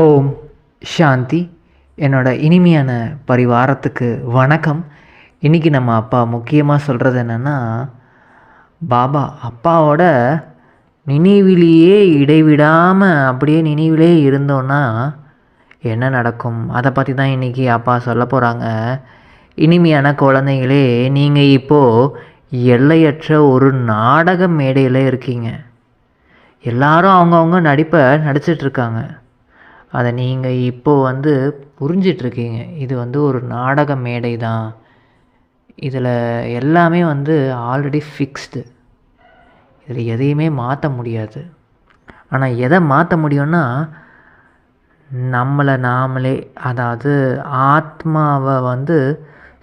ஓம் சாந்தி. என்னோட இனிமையான பரிவாரத்துக்கு வணக்கம். இன்றைக்கி நம்ம அப்பா முக்கியமாக சொல்கிறது என்னென்னா பாபா அப்பாவோட நினைவிலேயே இடைவிடாமல் அப்படியே நினைவிலே இருந்தோன்னா என்ன நடக்கும்? அதை பற்றி தான் இன்றைக்கி அப்பா சொல்ல போகிறாங்க இனிமையான குழந்தைங்களே நீங்கள் இப்போது எல்லையற்ற ஒரு நாடக மேடையில் இருக்கீங்க. எல்லாரும் அவங்கவுங்க நடிப்பை நடிச்சிட்ருக்காங்க அதை நீங்கள் இப்போது வந்து புரிஞ்சிட்ருக்கீங்க. இது வந்து ஒரு நாடக மேடை தான். இதில் எல்லாமே வந்து ஆல்ரெடி ஃபிக்ஸ்டு இதில் எதையுமே மாற்ற முடியாது. ஆனால் எதை மாற்ற முடியும்னா நம்மளை நாமளே அதாவது ஆத்மாவை வந்து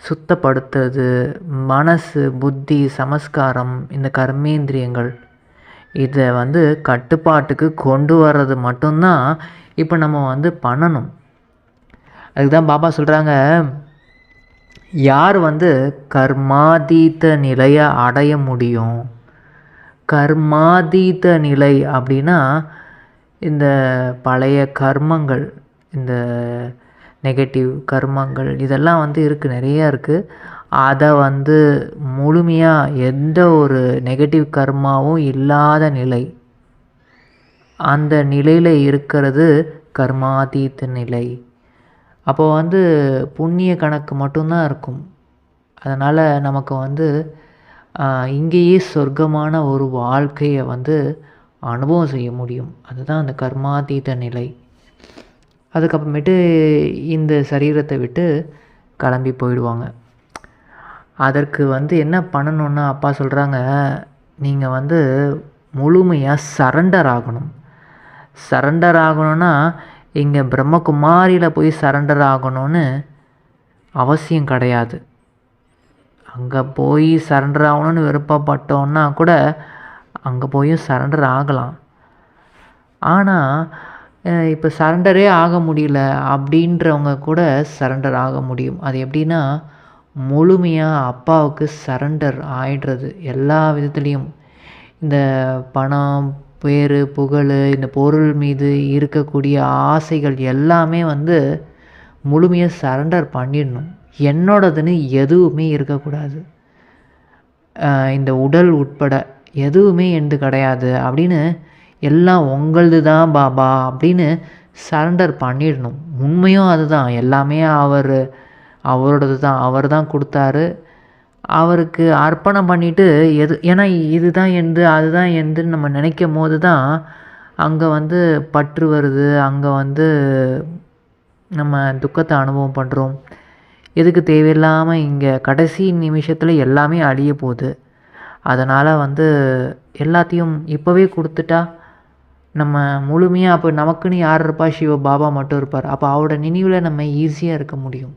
சுத்தப்படுத்துறது மனசு புத்தி சமஸ்காரம் இந்த கர்மேந்திரியங்கள் இதை வந்து கட்டுப்பாட்டுக்கு கொண்டு வர்றது மட்டும்தான் இப்போ நம்ம வந்து பண்ணணும். அதுக்கு தான் பாபா சொல்கிறாங்க யார் வந்து கர்மாதீத்த நிலையை அடைய முடியும்? கர்மாதீத்த நிலை அப்படின்னா இந்த பழைய கர்மங்கள் இந்த நெகட்டிவ் கர்மங்கள் இதெல்லாம் வந்து இருக்குது நிறையா இருக்குது அதை வந்து முழுமையாக எந்த ஒரு நெகட்டிவ் கர்மாவும் இல்லாத நிலை அந்த நிலையில் இருக்கிறது கர்மாதீத்த நிலை. அப்போ வந்து புண்ணிய கணக்கு மட்டும்தான் இருக்கும். அதனால் நமக்கு வந்து இங்கேயே சொர்க்கமான ஒரு வாழ்க்கையை வந்து அனுபவம் செய்ய முடியும். அதுதான் அந்த கர்மாதீத நிலை. அதுக்கப்புறமேட்டு இந்த சரீரத்தை விட்டு கிளம்பி போயிடுவாங்க. அதற்கு வந்து என்ன பண்ணணுன்னா அப்பா சொல்கிறாங்க நீங்கள் வந்து முழுமையாக சரண்டர் ஆகணும். சரண்டர் ஆகணும்னா இங்கே பிரம்மகுமாரியில் போய் சரண்டர் ஆகணும்னு அவசியம் கிடையாது. அங்கே போய் சரண்டர் ஆகணும்னு விருப்பப்பட்டோன்னா கூட அங்கே போயும் சரண்டர் ஆகலாம். ஆனால் இப்போ சரண்டரே ஆக முடியல அப்படின்றவங்க கூட சரண்டர் ஆக முடியும். அது எப்படின்னா முழுமையாக அப்பாவுக்கு சரண்டர் ஆயிடுறது எல்லா விதத்துலேயும். இந்த பணம் பேர் புகழ் இந்த பொருள் மீது இருக்கக்கூடிய ஆசைகள் எல்லாமே வந்து முழுமையாக சரண்டர் பண்ணிடணும். என்னோடதுன்னு எதுவுமே இருக்கக்கூடாது. இந்த உடல் உட்பட எதுவுமே என்று கிடையாது அப்படின்னு எல்லாம் உங்களது தான் பாபா அப்படின்னு சரண்டர் பண்ணிடணும். உண்மையும் அதுதான். எல்லாமே அவர் அவரோடது தான் அவர் தான் கொடுத்தாரு. அவருக்கு அர்ப்பணம் பண்ணிவிட்டு எது ஏன்னா இதுதான் எந்து அதுதான் எந்துன்னு நம்ம நினைக்கும் போது தான் அங்கே வந்து பற்று வருது அங்கே வந்து நம்ம துக்கத்தை அனுபவம் பண்ணுறோம் எதுக்கு தேவையில்லாமல் இங்கே கடைசி நிமிஷத்தில் எல்லாமே அழிய போகுது. அதனால் வந்து எல்லாத்தையும் இப்போவே கொடுத்துட்டா நம்ம முழுமையாக அப்போ நமக்குன்னு யார் இருப்பா? சிவ பாபா மட்டும் இருப்பார். அப்போ அவரோட நினைவில் நம்ம ஈஸியாக இருக்க முடியும்.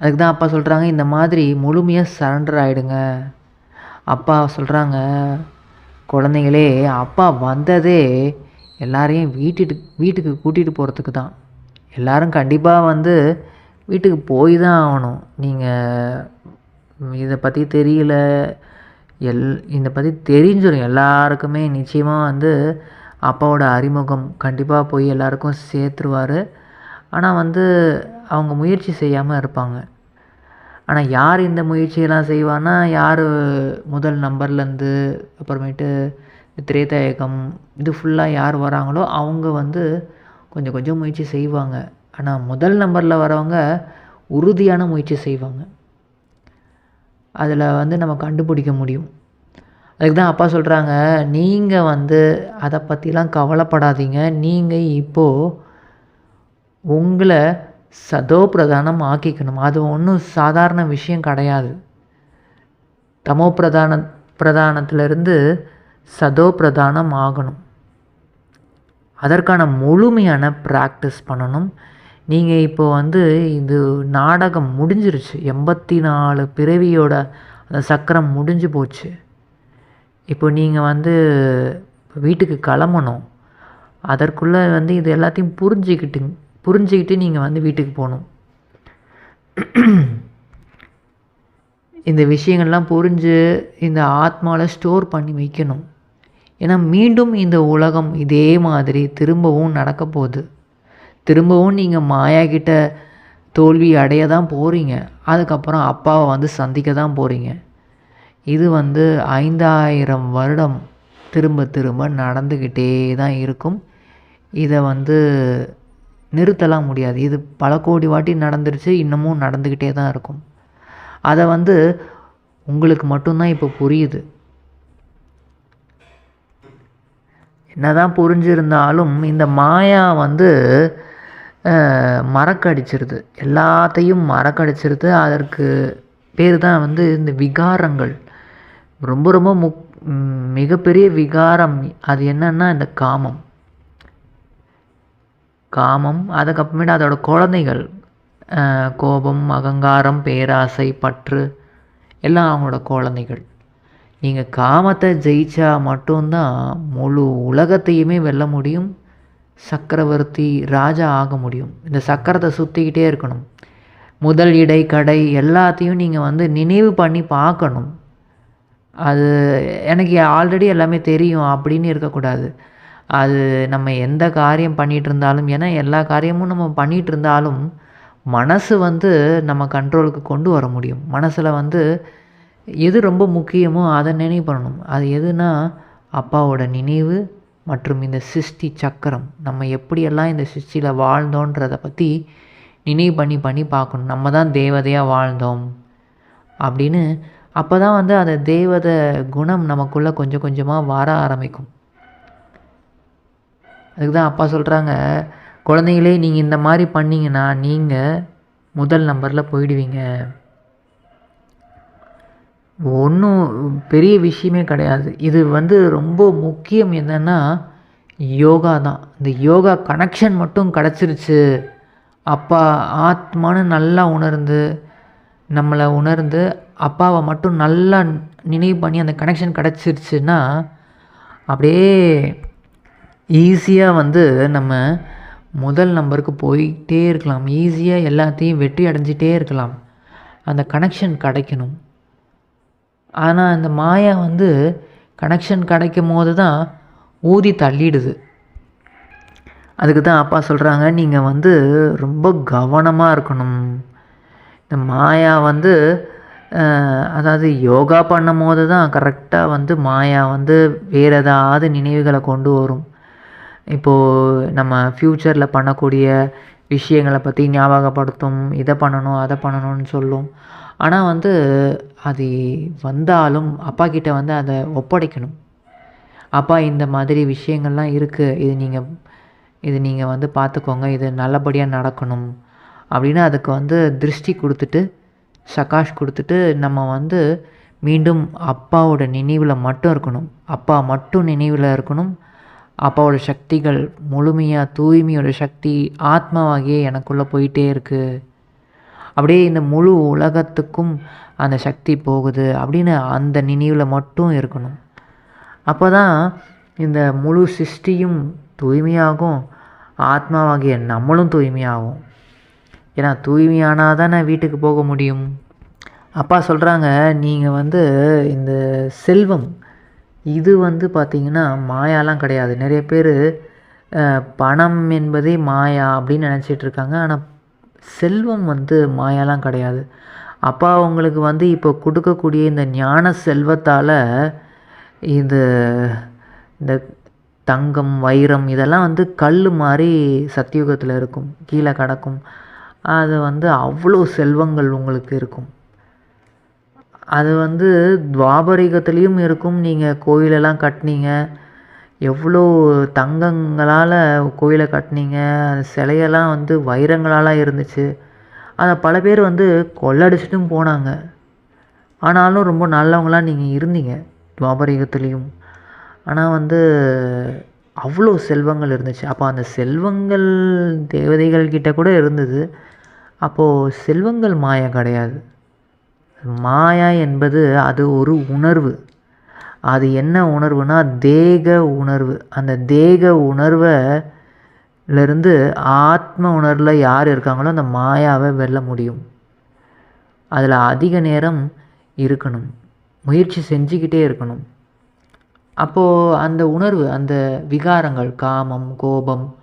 அதுக்கு தான் அப்பா சொல்கிறாங்க இந்த மாதிரி முழுமையாக சரண்டர் ஆகிடுங்க அப்பா சொல்கிறாங்க குழந்தைங்களே அப்பா வந்ததே எல்லாரையும் வீட்டுக்கு வீட்டுக்கு கூட்டிகிட்டு போகிறதுக்கு தான் எல்லோரும் கண்டிப்பாக வந்து வீட்டுக்கு போய் தான் ஆகணும். நீங்கள் இதை பற்றி தெரியல. எல் இதை பற்றி தெரிஞ்சிடும் எல்லாருக்குமே நிச்சயமாக வந்து அப்பாவோட அறிமுகம் கண்டிப்பாக போய் எல்லாருக்கும் சேர்த்துருவார். ஆனால் வந்து அவங்க முயற்சி செய்யாமல் இருப்பாங்க. ஆனால் யார் இந்த முயற்சியெல்லாம் செய்வான்னா யார் முதல் நம்பர்லேருந்து அப்புறமேட்டு திரேதாயகம் இது ஃபுல்லாக யார் வராங்களோ அவங்க வந்து கொஞ்சம் கொஞ்சம் முயற்சி செய்வாங்க. ஆனால் முதல் நம்பரில் வரவங்க உறுதியான முயற்சி செய்வாங்க. அதில் வந்து நம்ம கண்டுபிடிக்க முடியும். அதுக்கு தான் அப்பா சொல்கிறாங்க நீங்கள் வந்து அதை பற்றிலாம் கவலைப்படாதீங்க. நீங்கள் இப்போது உங்களை சதோ பிரதானம் ஆக்கிக்கணும். அது ஒன்றும் சாதாரண விஷயம் கிடையாது. தமோ பிரதான பிரதானத்திலிருந்து சதோ பிரதானம் ஆகணும். அதற்கான முழுமையான ப்ராக்டிஸ் பண்ணணும். நீங்கள் இப்போ வந்து இது நாடகம் முடிஞ்சிருச்சு. எண்பத்தி நாலு பிறவியோட அந்த சக்கரம் முடிஞ்சு போச்சு. இப்போ நீங்கள் வந்து வீட்டுக்கு கிளம்பணும். அதற்குள்ளே வந்து இது எல்லாத்தையும் புரிஞ்சுக்கிட்டு புரிஞ்சுக்கிட்டு நீங்கள் வந்து வீட்டுக்கு போகணும். இந்த விஷயங்கள்லாம் புரிஞ்சு இந்த ஆத்மாவில் ஸ்டோர் பண்ணி வைக்கணும். ஏன்னா மீண்டும் இந்த உலகம் இதே மாதிரி திரும்பவும் நடக்க போகுது. திரும்பவும் நீங்கள் மாயா கிட்ட தோல்வி அடைய தான் போகிறீங்க அதுக்கப்புறம் அப்பாவை வந்து சந்திக்க தான் போகிறீங்க இது வந்து ஐந்தாயிரம் வருடம் திரும்ப திரும்ப நடந்துக்கிட்டே தான் இருக்கும். இதை வந்து நிறுத்தலாம் முடியாது. இது பல கோடி வாட்டி நடந்துருச்சு இன்னமும் நடந்துக்கிட்டே தான் இருக்கும். அதை வந்து உங்களுக்கு மட்டும்தான் இப்போ புரியுது. என்னதான் புரிஞ்சிருந்தாலும் இந்த மாயா வந்து மறக்கடிச்சிருது. எல்லாத்தையும் மறக்கடிச்சிருது. அதற்கு பேர் தான் வந்து இந்த விகாரங்கள். ரொம்ப ரொம்ப முக் மிகப்பெரிய விகாரம். அது என்னன்னா இந்த காமம். காமம் அதுக்கப்புறமேட்டு அதோட குழந்தைகள் கோபம் அகங்காரம் பேராசை பற்று எல்லாம் அவங்களோட குழந்தைகள். நீங்கள் காமத்தை ஜெயிச்சா மட்டும்தான் முழு உலகத்தையுமே வெல்ல முடியும் சக்கரவர்த்தி ராஜா ஆக முடியும். இந்த சக்கரத்தை சுற்றிக்கிட்டே இருக்கணும். முதல் இடை கடை எல்லாத்தையும் நீங்கள் வந்து நினைவு பண்ணி பார்க்கணும். அது எனக்கு ஆல்ரெடி எல்லாமே தெரியும் அப்படின்னு இருக்கக்கூடாது. அது நம்ம எந்த காரியம் பண்ணிகிட்டு இருந்தாலும் ஏன்னா எல்லா காரியமும் நம்ம பண்ணிகிட்டு இருந்தாலும் மனசு வந்து நம்ம கண்ட்ரோலுக்கு கொண்டு வர முடியும். மனசில் வந்து எது ரொம்ப முக்கியமோ அதை நினைவு பண்ணணும் அது எதுனா அப்பாவோட நினைவு மற்றும் இந்த சிருஷ்டி சக்கரம். நம்ம எப்படியெல்லாம் இந்த சிருஷ்டியில் வாழ்ந்தோன்றதை பற்றி நினைவு பண்ணி பண்ணி பார்க்கணும். நம்ம தான் தேவதையாக வாழ்ந்தோம் அப்படின்னு அப்போ தான் வந்து அந்த தேவத குணம் நமக்குள்ளே கொஞ்சம் கொஞ்சமாக வர ஆரம்பிக்கும். அதுக்கு தான் அப்பா சொல்கிறாங்க குழந்தைங்களே நீங்கள் இந்த மாதிரி பண்ணிங்கன்னா நீங்கள் முதல் நம்பரில் போயிடுவீங்க. ஒன்றும் பெரிய விஷயமே கிடையாது. இது வந்து ரொம்ப முக்கியம் என்னென்னா யோகா தான். இந்த யோகா கனெக்ஷன் மட்டும் கிடச்சிருச்சு. அப்பா ஆத்மானு நல்லா உணர்ந்து நம்மளை உணர்ந்து அப்பாவை மட்டும் நல்லா நினைவு பண்ணி அந்த கனெக்ஷன் கிடச்சிருச்சுன்னா அப்படியே ஈஸியாக வந்து நம்ம முதல் நம்பருக்கு போயிட்டே இருக்கலாம். ஈஸியாக எல்லாத்தையும் வெற்றி அடைஞ்சிட்டே இருக்கலாம். அந்த கனெக்ஷன் கிடைக்கணும். ஆனால் அந்த மாயா வந்து கனெக்ஷன் கிடைக்கும் போது தான் ஊதி தள்ளிடுது. அதுக்கு தான் அப்பா சொல்கிறாங்க நீங்கள் வந்து ரொம்ப கவனமாக இருக்கணும். இந்த மாயா வந்து அதாவது யோகா பண்ணும் போது தான் கரெக்டாக வந்து மாயா வந்து வேறு ஏதாவது நினைவுகளை கொண்டு வரும். இப்போது நம்ம ஃப்யூச்சரில் பண்ணக்கூடிய விஷயங்களை பற்றி ஞாபகப்படுத்தும் இதை பண்ணணும் அதை பண்ணணும்னு சொல்லும். ஆனால் வந்து அது வந்தாலும் அப்பா கிட்ட வந்து அதை ஒப்படைக்கணும். அப்பா இந்த மாதிரி விஷயங்கள்லாம் இருக்குது இது நீங்கள் இது நீங்கள் வந்து பார்த்துக்கோங்க. இது நல்லபடியாக நடக்கணும். அப்படின்னு அதுக்கு வந்து திருஷ்டி கொடுத்துட்டு சகாஷ் கொடுத்துட்டு நம்ம வந்து மீண்டும் அப்பாவோட நினைவில் மட்டும் இருக்கணும். அப்பா மட்டும் நினைவில் இருக்கணும். அப்பாவோட சக்திகள் முழுமையாக தூய்மையோட சக்தி ஆத்மாவாகியே எனக்குள்ளே போயிட்டே இருக்குது அப்படியே இந்த முழு உலகத்துக்கும் அந்த சக்தி போகுது அப்படின்னு அந்த நினைவில் மட்டும் இருக்கணும். அப்போ தான் இந்த முழு சிருஷ்டியும் தூய்மையாகும் ஆத்மாவாகிய நம்மளும் தூய்மையாகும். ஏன்னா தூய்மையானால் தானே வீட்டுக்கு போக முடியும்? அப்பா சொல்கிறாங்க நீங்கள் வந்து இந்த செல்வம் இது வந்து பார்த்திங்கன்னா மாயாலாம் கிடையாது. நிறைய பேர் பணம் என்பதே மாயா அப்படின்னு நினச்சிட்ருக்காங்க ஆனால் செல்வம் வந்து மாயாலாம் கிடையாது. அப்பா அவங்களுக்கு வந்து இப்போ கொடுக்கக்கூடிய இந்த ஞான செல்வத்தால் இது இந்த தங்கம் வைரம் இதெல்லாம் வந்து கல் மாதிரி சத்தியுகத்தில் இருக்கும். கீழே கிடக்கும். அது வந்து அவ்வளோ செல்வங்கள் உங்களுக்கு இருக்கும். அது வந்து துவாபரிகத்துலேயும் இருக்கும். நீங்கள் கோயிலெல்லாம் கட்டினீங்க. எவ்வளோ தங்கங்களால் கோயிலை கட்டினீங்க. அந்த சிலையெல்லாம் வந்து வைரங்களால் இருந்துச்சு. அதை பல பேர் வந்து கொள்ளடிச்சிட்டும் போனாங்க. ஆனாலும் ரொம்ப நல்லவங்களாக நீங்கள் இருந்தீங்க துவாபரிகத்துலேயும். ஆனால் வந்து அவ்வளோ செல்வங்கள் இருந்துச்சு. அப்போ அந்த செல்வங்கள் தேவதைகள் கிட்ட கூட இருந்தது. அப்போது செல்வங்கள் மாயம் கிடையாது. மாயா என்பது அது ஒரு உணர்வு. அது என்ன உணர்வுனா தேக உணர்வு. அந்த தேக உணர்விலிருந்து ஆத்ம உணர்வில் யார் இருக்காங்களோ அந்த மாயாவை வெல்ல முடியும். அதில் அதிக நேரம் இருக்கணும். முயற்சி செஞ்சுக்கிட்டே இருக்கணும். அப்போது அந்த உணர்வு அந்த விகாரங்கள் காமம் கோபம்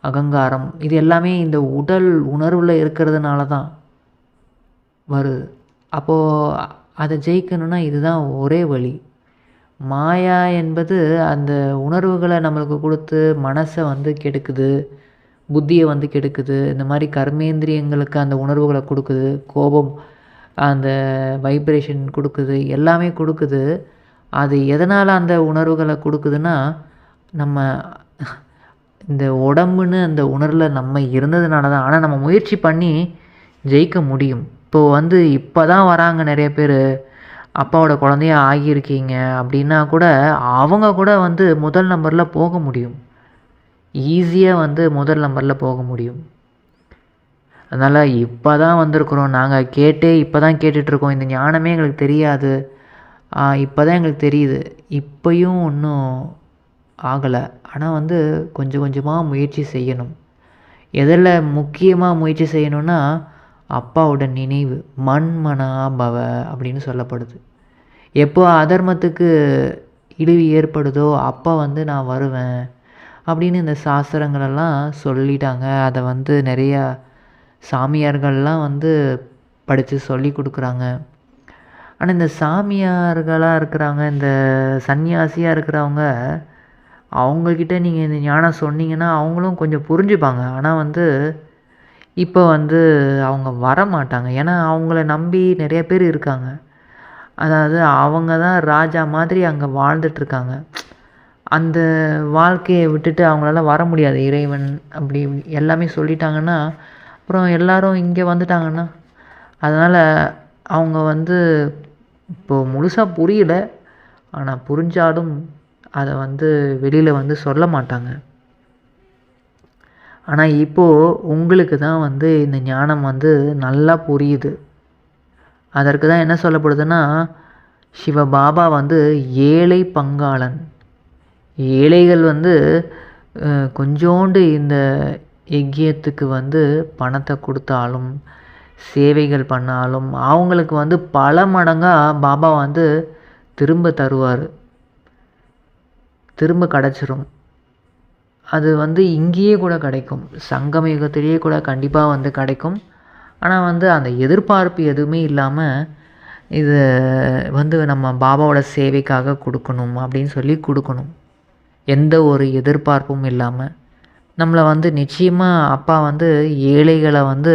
அகங்காரம் இது எல்லாமே இந்த உடல் உணர்வில் இருக்கிறதுனால தான் வருது. அப்போது அதை ஜெயிக்கணும்னா இதுதான் ஒரே வழி. மாயா என்பது அந்த உணர்வுகளை நம்மளுக்கு கொடுத்து மனசை வந்து கெடுக்குது புத்தியை வந்து கெடுக்குது இந்த மாதிரி கர்மேந்திரியங்களுக்கு அந்த உணர்வுகளை கொடுக்குது கோபம் அந்த வைப்ரேஷன் கொடுக்குது எல்லாமே கொடுக்குது. அது எதனால் அந்த உணர்வுகளை கொடுக்குதுன்னா நம்ம இந்த உடம்புன்னு அந்த உணர்வில் நம்ம இருந்ததுனால தான் ஆனால் நம்ம முயற்சி பண்ணி ஜெயிக்க முடியும். இப்போது வந்து இப்போ தான் வராங்க நிறைய பேர். அப்பாவோட குழந்தைய ஆகியிருக்கீங்க அப்படின்னா கூட அவங்க கூட வந்து முதல் நம்பரில் போக முடியும். ஈஸியாக வந்து முதல் நம்பரில் போக முடியும். அதனால் இப்போ தான் வந்திருக்குறோம். நாங்கள் கேட்டே இப்போ தான் கேட்டுட்ருக்கோம் இந்த ஞானமே எங்களுக்கு தெரியாது. இப்போ தான் எங்களுக்கு தெரியுது. இப்போயும் ஒன்றும் ஆகலை. ஆனால் வந்து கொஞ்சம் கொஞ்சமாக முயற்சி செய்யணும். எதில் முக்கியமாக முயற்சி செய்யணும்னா அப்பாவோட நினைவு மண்மனா பவ அப்படின்னு சொல்லப்படுது. எப்போ அதர்மத்துக்கு இழிவு ஏற்படுதோ அப்போ வந்து நான் வருவேன் அப்படின்னு இந்த சாஸ்திரங்களெல்லாம் சொல்லிட்டாங்க. அதை வந்து நிறையா சாமியார்கள்லாம் வந்து படித்து சொல்லி கொடுக்குறாங்க. ஆனால் இந்த சாமியார்களாக இருக்கிறாங்க இந்த சன்னியாசியாக இருக்கிறவங்க அவங்கக்கிட்ட நீங்கள் இந்த ஞானம் சொன்னீங்கன்னா அவங்களும் கொஞ்சம் புரிஞ்சுப்பாங்க. ஆனால் வந்து இப்போ வந்து அவங்க வர மாட்டாங்க ஏன்னா அவங்கள நம்பி நிறைய பேர் இருக்காங்க. அதாவது அவங்க தான் ராஜா மாதிரி அங்கே வாழ்ந்துட்டுருக்காங்க. அந்த வாழ்க்கையை விட்டுட்டு அவங்களால வர முடியாது. இறைவன் அப்படி எல்லாமே சொல்லிட்டாங்கன்னா அப்புறம் எல்லாரும் இங்கே வந்துட்டாங்கன்னா அதனால் அவங்க வந்து இப்போது முழுசாக புரியல. ஆனால் புரிஞ்சாலும் அதை வந்து வெளியில் வந்து சொல்ல மாட்டாங்க. ஆனால் இப்போது உங்களுக்கு தான் வந்து இந்த ஞானம் வந்து நல்லா புரியுது. அதற்கு தான் என்ன சொல்லப்படுதுன்னா சிவபாபா வந்து ஏழை பங்காளன். ஏழைகள் வந்து கொஞ்சோண்டு இந்த எக்கியத்துக்கு வந்து பணத்தை கொடுத்தாலும் சேவைகள் பண்ணாலும் அவங்களுக்கு வந்து பல மடங்காக பாபா வந்து திரும்ப தருவார். திரும்ப கிடச்சிரும். அது வந்து இங்கேயே கூட கிடைக்கும். சங்கம் யுகத்திலேயே கூட கண்டிப்பாக வந்து கிடைக்கும். ஆனால் வந்து அந்த எதிர்பார்ப்பு எதுவுமே இல்லாமல் இது வந்து நம்ம பாபாவோட சேவைக்காக கொடுக்கணும் அப்படின்னு சொல்லி கொடுக்கணும். எந்த ஒரு எதிர்பார்ப்பும் இல்லாமல் நம்மளை வந்து நிச்சயமாக அப்பா வந்து ஏழைகளை வந்து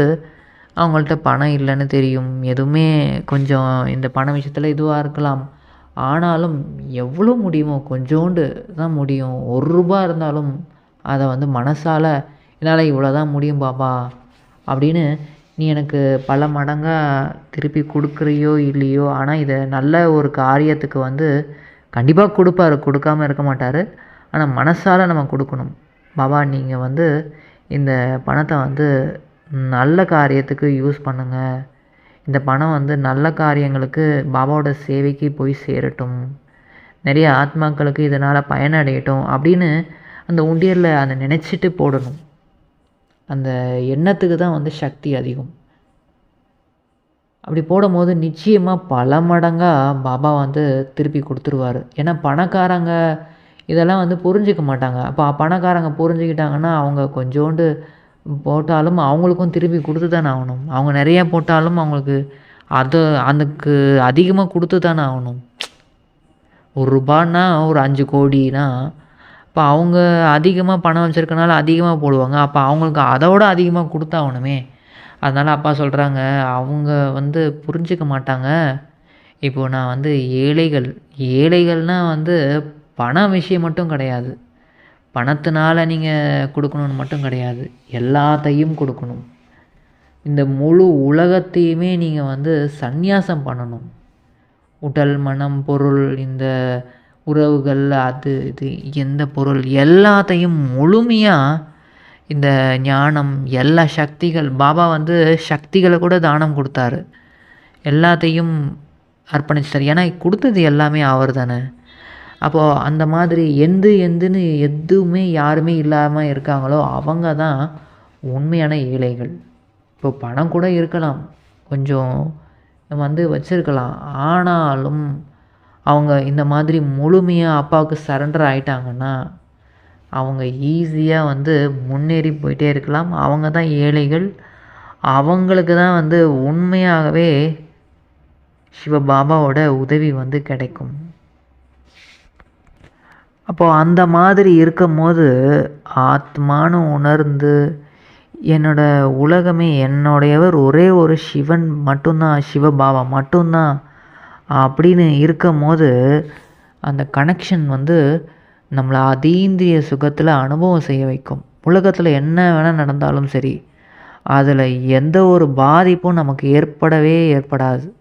அவங்கள்ட்ட பணம் இல்லைன்னு தெரியும். எதுவுமே கொஞ்சம் இந்த பண விஷயத்தில் இதுவாக இருக்கலாம். ஆனாலும் எவ்வளோ முடியுமோ கொஞ்சோண்டு தான் முடியும். ஒரு ரூபா இருந்தாலும் அதை வந்து மனசால் என்னால் இவ்வளோ தான் முடியும் பாபா அப்படின்னு நீ எனக்கு பல மடங்காக திருப்பி கொடுக்குறியோ இல்லையோ ஆனால் இதை நல்ல ஒரு காரியத்துக்கு வந்து கண்டிப்பாக கொடுப்பாரு. கொடுக்காம இருக்க மாட்டார். ஆனால் மனசால் நம்ம கொடுக்கணும். பாபா நீங்கள் வந்து இந்த பணத்தை வந்து நல்ல காரியத்துக்கு யூஸ் பண்ணுங்கள் இந்த பணம் வந்து நல்ல காரியங்களுக்கு பாபாவோட சேவைக்கு போய் சேரட்டும். நிறைய ஆத்மாக்களுக்கு இதனால் பயனடையட்டும் அப்படின்னு அந்த உண்டியலில் அதை நினச்சிட்டு போடணும். அந்த எண்ணத்துக்கு தான் வந்து சக்தி அதிகம். அப்படி போடும்போது நிச்சயமாக பல மடங்காக பாபா வந்து திருப்பி கொடுத்துருவாரு. ஏன்னா பணக்காரங்க இதெல்லாம் வந்து புரிஞ்சிக்க மாட்டாங்க. அப்போ பணக்காரங்க புரிஞ்சுக்கிட்டாங்கன்னா அவங்க கொஞ்சோண்டு போட்டாலும் அவங்களுக்கும் திருப்பி கொடுத்து தானே ஆகணும். அவங்க நிறையா போட்டாலும் அவங்களுக்கு அது அதுக்கு அதிகமாக கொடுத்து தானே ஆகணும். ஒரு ரூபான்னா ஒரு அஞ்சு கோடினா இப்போ அவங்க அதிகமாக பணம் வச்சுருக்கனால அதிகமாக போடுவாங்க. அப்போ அவங்களுக்கு அதோட அதிகமாக கொடுத்தாகணுமே அதனால் அப்பா சொல்கிறாங்க அவங்க வந்து புரிஞ்சிக்க மாட்டாங்க. இப்போது நான் வந்து ஏழைகள். ஏழைகள்னால் வந்து பண விஷயம் மட்டும் கிடையாது. பணத்தினால நீங்கள் கொடுக்கணுன்னு மட்டும் கிடையாது. எல்லாத்தையும் கொடுக்கணும். இந்த முழு உலகத்தையுமே நீங்கள் வந்து சந்நியாசம் பண்ணணும். உடல் மனம் பொருள் இந்த உறவுகள் அது இது எந்த பொருள் எல்லாத்தையும் முழுமையாக இந்த ஞானம் எல்லா சக்திகள் பாபா வந்து சக்திகளை கூட தானம் கொடுத்தாரு. எல்லாத்தையும் அர்ப்பணிச்சிட்டார். ஏன்னா கொடுத்தது எல்லாமே அவர் தானே. அப்போது அந்த மாதிரி எந்து எந்துன்னு எதுவுமே யாருமே இல்லாமல் இருக்காங்களோ அவங்க தான் உண்மையான ஏழைகள். இப்போ பணம் கூட இருக்கலாம். கொஞ்சம் வந்து வச்சுருக்கலாம். ஆனாலும் அவங்க இந்த மாதிரி முழுமையாக அப்பாவுக்கு சரண்டர் ஆயிட்டாங்கன்னா அவங்க ஈஸியாக வந்து முன்னேறி போயிட்டே இருக்கலாம். அவங்க தான் ஏழைகள். அவங்களுக்கு தான் வந்து உண்மையாகவே சிவபாபாவோட உதவி வந்து கிடைக்கும். அப்போது அந்த மாதிரி இருக்கும்போது ஆத்மானு உணர்ந்து என்னோட உலகமே என்னுடையவர் ஒரே ஒரு சிவன் மட்டும்தான் சிவபாபா மட்டும்தான். அப்படின்னு இருக்கும் போது அந்த கனெக்ஷன் வந்து நம்மளை அதீந்திரிய சுகத்தில் அனுபவம் செய்ய வைக்கும். உலகத்தில் என்ன வேணால் நடந்தாலும் சரி அதில் எந்த ஒரு பாதிப்பும் நமக்கு ஏற்படவே ஏற்படாது.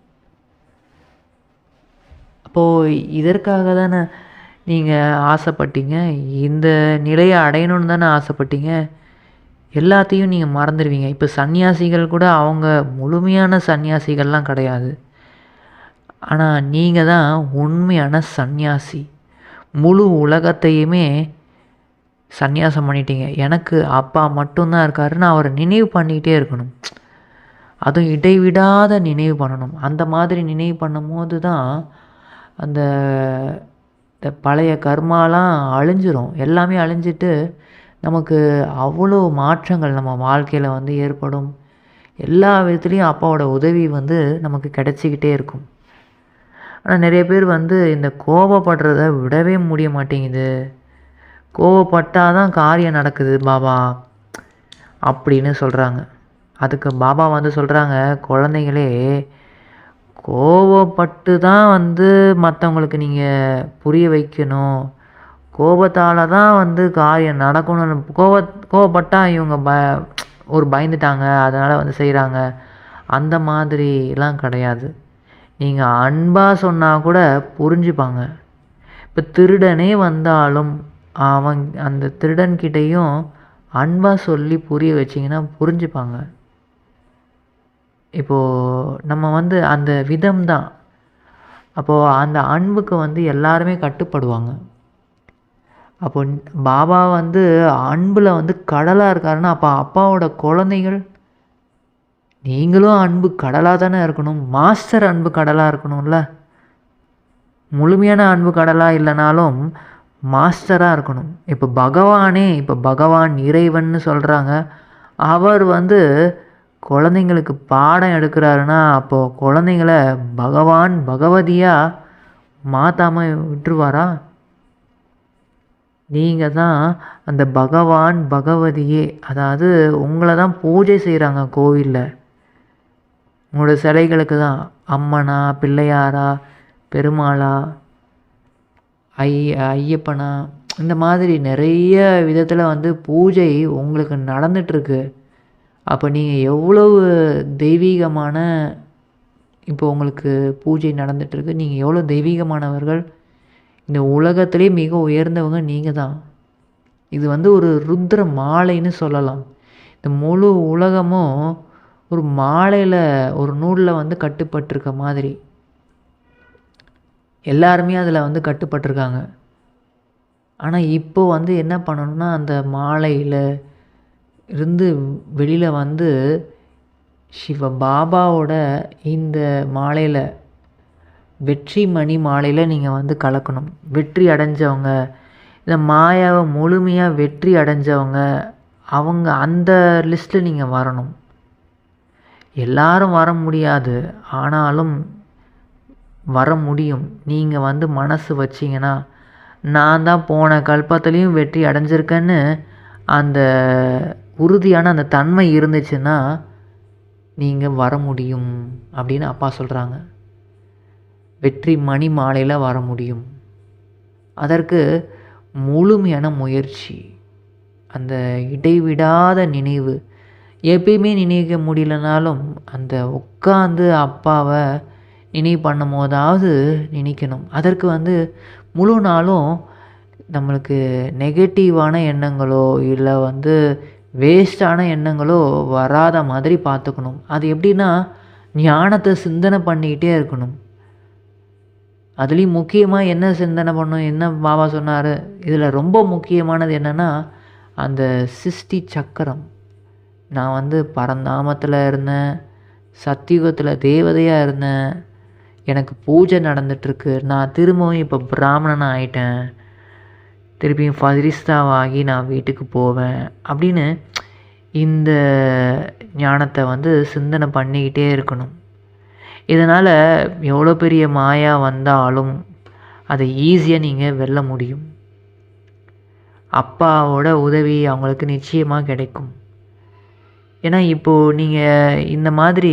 அப்போது இதற்காக தானே நீங்கள் ஆசைப்பட்டீங்க? இந்த நிலையை அடையணும்னு தானே ஆசைப்பட்டீங்க? எல்லாத்தையும் நீங்கள் மறந்துடுவீங்க. இப்போ சன்னியாசிகள் கூட அவங்க முழுமையான சன்னியாசிகள்லாம் கிடையாது. ஆனால் நீங்கள் தான் உண்மையான சந்நியாசி. முழு உலகத்தையுமே சந்நியாசம் பண்ணிட்டீங்க. எனக்கு அப்பா மட்டும்தான் இருக்காருன்னு அவரை நினைவு பண்ணிக்கிட்டே இருக்கணும். அதுவும் இடைவிடாத நினைவு பண்ணணும். அந்த மாதிரி நினைவு பண்ணும்போது தான் அந்த இந்த பழைய கர்மாலாம் அழிஞ்சிரும். எல்லாமே அழிஞ்சிட்டு நமக்கு அவ்வளோ மாற்றங்கள் நம்ம வாழ்க்கையில் வந்து ஏற்படும். எல்லா விதத்துலேயும் அப்பாவோட உதவி வந்து நமக்கு கிடச்சிக்கிட்டே இருக்கும். ஆனால் நிறைய பேர் வந்து இந்த கோபப்படுறத விடவே முடிய மாட்டேங்குது. கோவப்பட்டால் தான் காரியம் நடக்குது பாபா அப்படின்னு சொல்கிறாங்க அதுக்கு பாபா வந்து சொல்கிறாங்க குழந்தைங்களே கோவப்பட்டு தான் வந்து மற்றவங்களுக்கு நீங்கள் புரிய வைக்கணும். கோபத்தால் தான் வந்து காரியம் நடக்கணும்னு கோவ கோவப்பட்டால் இவங்க ப ஒரு பயந்துட்டாங்க அதனால் வந்து செய்கிறாங்க அந்த மாதிரிலாம் கிடையாது. நீங்கள் அன்பாக சொன்னால் கூட புரிஞ்சுப்பாங்க. இப்போ திருடனே வந்தாலும் அவன் அந்த திருடன்கிட்டையும் அன்பாக சொல்லி புரிய வச்சிங்கன்னா புரிஞ்சுப்பாங்க. இப்போது நம்ம வந்து அந்த விதம் தான். அப்போது அந்த அன்புக்கு வந்து எல்லாருமே கட்டுப்படுவாங்க. அப்போ பாபா வந்து அன்பில் வந்து கடலாக இருக்காருன்னா அப்போ அப்பாவோட குழந்தைகள் நீங்களும் அன்பு கடலாக தானே இருக்கணும். மாஸ்டர் அன்பு கடலாக இருக்கணும்ல. முழுமையான அன்பு கடலாக இல்லைனாலும் மாஸ்டராக இருக்கணும். இப்போ பகவானே இப்போ பகவான் இறைவன்னு சொல்கிறாங்க அவர் வந்து குழந்தைங்களுக்கு பாடம் எடுக்கிறாருன்னா அப்போது குழந்தைங்கள பகவான் பகவதியாக மாற்றாமல் விட்டுருவாரா? நீங்கள் தான் அந்த பகவான் பகவதியே. அதாவது உங்களை தான் பூஜை செய்கிறாங்க கோவிலில். உங்களோட சிலைகளுக்கு தான் அம்மனா பிள்ளையாரா பெருமாளா ஐ ஐயப்பனா இந்த மாதிரி நிறைய விதத்தில் வந்து பூஜை உங்களுக்கு நடந்துகிட்ருக்கு அப்போ நீங்கள் எவ்வளவு தெய்வீகமான இப்போ உங்களுக்கு பூஜை நடந்துகிட்ருக்கு நீங்கள் எவ்வளோ தெய்வீகமானவர்கள் இந்த உலகத்திலே மிக உயர்ந்தவங்க நீங்கள் தான். இது வந்து ஒரு ருத்ர மாலைன்னு சொல்லலாம். இந்த முழு உலகமும் ஒரு மாலையில் ஒரு நூலில் வந்து கட்டுப்பட்டிருக்க மாதிரி. எல்லாருமே அதில் வந்து கட்டுப்பட்டிருக்காங்க. ஆனால் இப்போ வந்து என்ன பண்ணணும்னா அந்த மாலையில் இருந்து வெளியில் வந்து சிவ பாபாவோட இந்த மாலையில் வெற்றி மணி மாலையில் நீங்கள் வந்து கலக்கணும். வெற்றி அடைஞ்சவங்க இந்த மாயாவை முழுமையாக வெற்றி அடைஞ்சவங்க அவங்க அந்த லிஸ்ட்டில் நீங்கள் வரணும். எல்லாரும் வர முடியாது. ஆனாலும் வர முடியும். நீங்கள் வந்து மனசு வச்சிங்கன்னா நான் தான் போன கல்பத்துலேயும் வெற்றி அடைஞ்சிருக்கேன்னு அந்த உறுதியான அந்த தன்மை இருந்துச்சுன்னா நீங்கள் வர முடியும் அப்படின்னு அப்பா சொல்கிறாங்க வெற்றி மணி மாலையில் வர முடியும். அதற்கு முழுமையான முயற்சி அந்த இடைவிடாத நினைவு எப்பயுமே நினைக்க முடியலனாலும் அந்த உட்காந்து அப்பாவை நினைவு பண்ணும் போதாவது நினைக்கணும். அதற்கு வந்து முழு நாளும் நம்மளுக்கு நெகட்டிவான எண்ணங்களோ இல்லை வந்து வேஸ்டான எண்ணங்களோ வராத மாதிரி பார்த்துக்கணும். அது எப்படின்னா ஞானத்தை சிந்தனை பண்ணிக்கிட்டே இருக்கணும். அதுலேயும் முக்கியமாக என்ன சிந்தனை பண்ணும்? என்ன பாபா சொன்னார்? இதில் ரொம்ப முக்கியமானது என்னென்னா அந்த சிஷ்டி சக்கரம். நான் வந்து பரந்தாமத்தில் இருந்தேன் சத்தியுகத்தில் தேவதையாக இருந்தேன். எனக்கு பூஜை நடந்துட்டுருக்கு. நான் திரும்பவும் இப்போ பிராமணனாக ஆயிட்டேன். திருப்பியும் ஃபரிஸ்தாவாகி நான் வீட்டுக்கு போவேன் அப்படின்னு இந்த ஞானத்தை வந்து சிந்தனை பண்ணிக்கிட்டே இருக்கணும். இதனால் எவ்வளோ பெரிய மாயா வந்தாலும் அதை ஈஸியாக நீங்கள் வெல்ல முடியும். அப்பாவோட உதவி அவங்களுக்கு நிச்சயமாக கிடைக்கும். ஏன்னா இப்போது நீங்கள் இந்த மாதிரி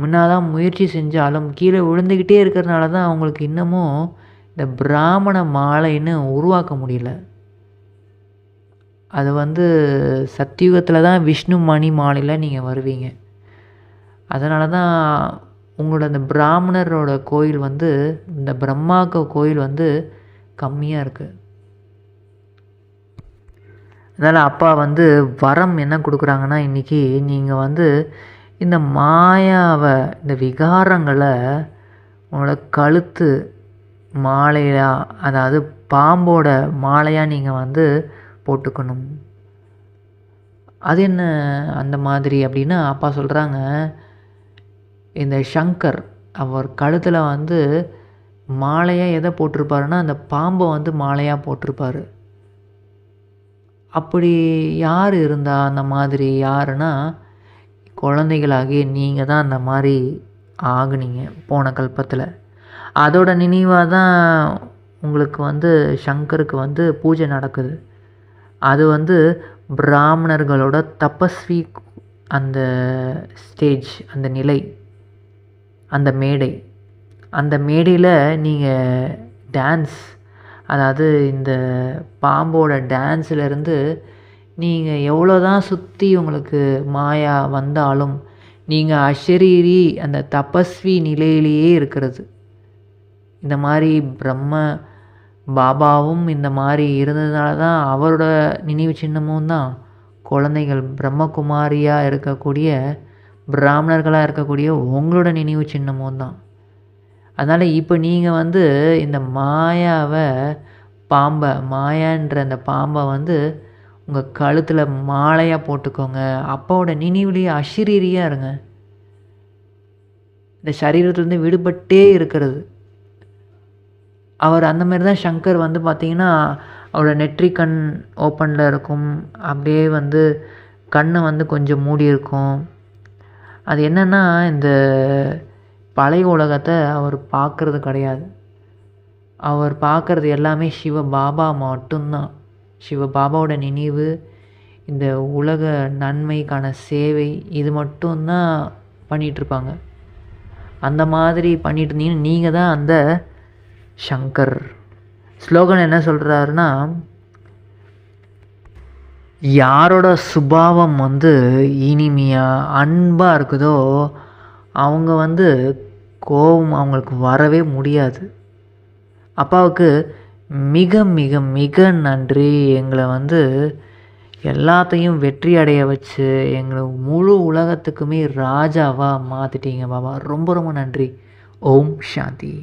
முன்னாதான் முயற்சி செஞ்சாலும் கீழே விழுந்துக்கிட்டே இருக்கிறனால தான் அவங்களுக்கு இன்னமும் இந்த பிராமண மாலைன்னு உருவாக்க முடியல. அது வந்து சத்தியுகத்தில் தான் விஷ்ணு மணி மாலையில் நீங்கள் வருவீங்க. அதனால தான் உங்களோட அந்த பிராமணரோட கோயில் வந்து இந்த பிரம்மாக்க கோயில் வந்து கம்மியாக இருக்குது அதனால் அப்பா வந்து வரம் என்ன கொடுக்குறாங்கன்னா இன்றைக்கி நீங்கள் வந்து இந்த மாயாவை இந்த விகாரங்களை உங்களோட கழுத்து மாலையாக அதாவது பாம்போட மாலையாக நீங்கள் வந்து போட்டுக்கணும். அது என்ன அந்த மாதிரி அப்படின்னா அப்பா சொல்கிறாங்க இந்த ஷங்கர் அவர் கழுத்தில் வந்து மாலையாக எதை போட்டிருப்பாருன்னா அந்த பாம்பை வந்து மாலையாக போட்டிருப்பாரு. அப்படி யார் இருந்தால் அந்த மாதிரி யாருன்னா குழந்தைகளாகிய நீங்கள் தான் அந்த மாதிரி ஆகுனீங்க போன கல்பத்தில். அதோட நினைவாக தான் உங்களுக்கு வந்து சங்கருக்கு வந்து பூஜை நடக்குது. அது வந்து பிராமணர்களோட தபஸ்வி அந்த ஸ்டேஜ் அந்த நிலை அந்த மேடை. அந்த மேடையில் நீங்கள் டான்ஸ் அதாவது இந்த பாம்போட டான்ஸ்லேருந்து நீங்கள் எவ்வளோ தான் சுற்றி உங்களுக்கு மாயா வந்தாலும் நீங்கள் அஷரீரி அந்த தபஸ்வி நிலையிலேயே இருக்கிறது. இந்த மாதிரி பிரம்ம பாபாவும் இந்த மாதிரி இருந்ததுனால தான் அவரோட நினைவு சின்னமும் தான். குழந்தைகள் பிரம்மகுமாரியாக இருக்கக்கூடிய பிராமணர்களாக இருக்கக்கூடிய உங்களோட நினைவு சின்னமும் தான். அதனால் இப்போ நீங்கள் வந்து இந்த மாயாவை பாம்பை மாயான்ற அந்த பாம்பை வந்து உங்கள் கழுத்தில் மாலையாக போட்டுக்கோங்க. அப்பாவோட நினைவுலேயே அசிரீரியாக இருங்க. இந்த சரீரத்துலேருந்து விடுபட்டே இருக்கிறது. அவர் அந்த மாதிரி தான் சங்கர் வந்து பார்த்திங்கன்னா அவரோட நெற்றி கண் ஓப்பனில் இருக்கும். அப்படியே வந்து கண்ணை வந்து கொஞ்சம் மூடி இருக்கும் அது என்னென்னா இந்த பழைய உலகத்தை அவர் பார்க்குறது கிடையாது. அவர் பார்க்குறது எல்லாமே சிவ பாபா மட்டும்தான். சிவ பாபாவோட நினைவு இந்த உலக நன்மைக்கான சேவை இது மட்டும்தான் பண்ணிகிட்ருப்பாங்க அந்த மாதிரி பண்ணிட்டு இருந்தீங்கன்னா நீங்கள் தான் அந்த சங்கர். ஸ்லோகன் என்ன சொல்கிறாருன்னா யாரோட சுபாவம் வந்து இனிமையாக அன்பாக இருக்குதோ அவங்க வந்து கோபம் அவங்களுக்கு வரவே முடியாது. அப்பாவுக்கு மிக மிக மிக நன்றி. எங்களை வந்து எல்லாத்தையும் வெற்றி அடைய வச்சு எங்களை முழு உலகத்துக்குமே ராஜாவாக மாற்றிட்டீங்க பாபா. ரொம்ப ரொம்ப நன்றி. ஓம் சாந்தி.